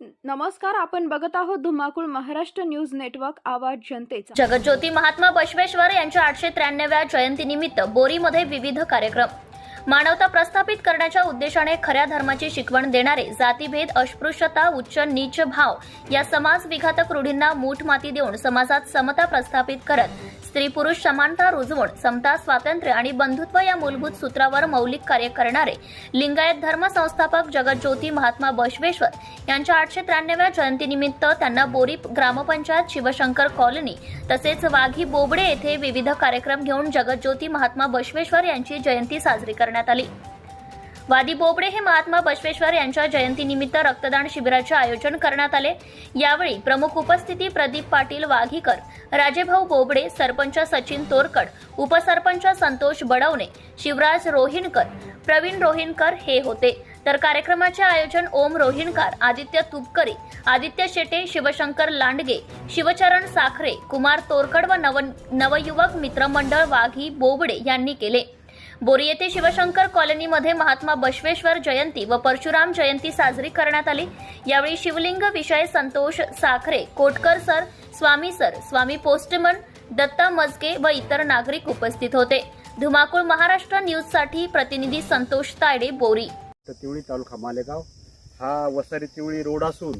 नमस्कार आपण बघत आहोत धुमाकूळ महाराष्ट्र न्यूज नेटवर्क आवाज जनतेचा. जगज्योती महात्मा बसवेश्वर यांच्या आठशे त्र्याण्णव्या जयंतीनिमित्त बोरीमध्ये विविध कार्यक्रम. मानवता प्रस्थापित करण्याच्या उद्देशाने खऱ्या धर्माची शिकवण देणारे जातीभेद अस्पृश्यता उच्च नीच भाव या समाज विघातक रूढींना मूठ माती देऊन समाजात समता प्रस्थापित करत स्त्री पुरुष समानता रुजवून समता स्वातंत्र्य आणि बंधुत्व या मूलभूत सूत्रावर मौलिक कार्य करणारे लिंगायत धर्म संस्थापक जगज्योती महात्मा बसवेश्वर यांच्या आठशे त्र्याण्णव्या जयंतीनिमित्त त्यांना बोरी ग्रामपंचायत शिवशंकर कॉलनी तसेच वाघी बोबडे येथे विविध कार्यक्रम घेऊन जगज्योती महात्मा बसवेश्वर यांची जयंती साजरी करण्यात आली. वादी बोबडे हे महात्मा बसवेश्वर यांच्या जयंतीनिमित्त रक्तदान शिबिराचे आयोजन करण्यात आले. यावेळी प्रमुख उपस्थिती प्रदीप पाटील वाघीकर राजेभाऊ बोबडे सरपंच सचिन तोरकड उपसरपंच संतोष बडवणे शिवराज रोहिणकर प्रवीण रोहिणकर हे होते. तर कार्यक्रमाचे आयोजन ओम रोहिणकर आदित्य तुपकरी आदित्य शेटे शिवशंकर लांडगे शिवचरण साखरे कुमार तोरकड व नव नवयुवक मित्रमंडळ वाघी बोबडे यांनी केले. बोरी येथे शिवशंकर कॉलनीमध्ये महात्मा बसवेश्वर जयंती व परशुराम जयंती साजरी करण्यात आली. यावेळी शिवलिंग विषय Santosh Sakhare Kotkar sir Swami sir Swami postman Datta Majage व इतर नागरिक उपस्थित होते. धुमाकूळ महाराष्ट्र न्यूजसाठी प्रतिनिधी संतोष तायडे बोरी. तिवळी तालुका मालेगाव. हा वसारी तिवळी रोड असून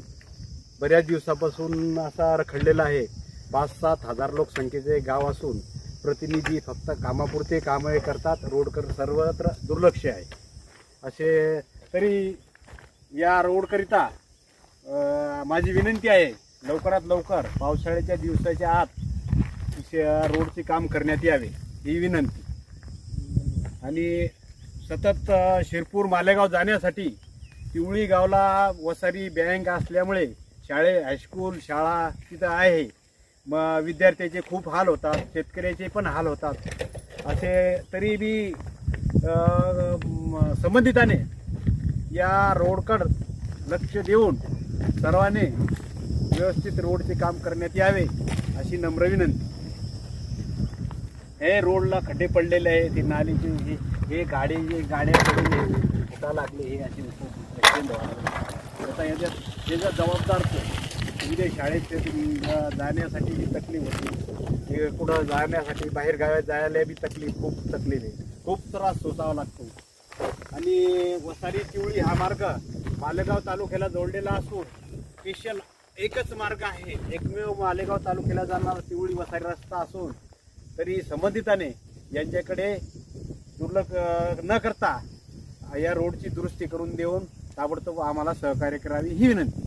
बऱ्याच दिवसापासून असा रखडलेला आहे. पाच सात हजार लोकसंख्येचे गाव असून प्रतिनिधी फक्त कामापुरते कामं हे करतात रोडकर सर्वत्र दुर्लक्ष आहे. असे तरी या रोडकरिता माझी विनंती आहे लवकरात लवकर पावसाळ्याच्या दिवसाच्या आत रोडचे काम करण्यात यावे ही विनंती. आणि सतत शिरपूर मालेगाव जाण्यासाठी तिवळी गावला वसारी बँक असल्यामुळे शाळे हायस्कूल शाळा तिथं आहे. मग विद्यार्थ्याचे खूप हाल होतात शेतकऱ्याचे पण हाल होतात. असे तरी बी संबंधिताने या रोडकड लक्ष देऊन सर्वांनी व्यवस्थित रोडचे काम करण्यात यावे अशी नम्र विनंती. हे रोडला खड्डे पडलेले आहे ती नालीचे हे हे गाडी हे गाड्या पडून लागले हे अशी accident याच्यात याचा जबाबदार तो उद्या शाळेत ते, जाण्यासाठी बी तकलीफ होती. कुठं जाण्यासाठी बाहेर गावात जायला बी तकलीफ खूप तकलीफ आहे. खूप त्रास सोसावा लागतो. आणि वसारी चिवळी हा मार्ग मालेगाव तालुक्याला जोडलेला असून स्पेशल एकच मार्ग आहे. एकमेव मालेगाव तालुक्याला जाणारा चिवळी वसारी रस्ता असून तरी संबंधिताने यांच्याकडे दुर्लक्ष न करता या रोडची दुरुस्ती करून देऊन ताबडतोब आम्हाला सहकार्य करावी ही विनंती.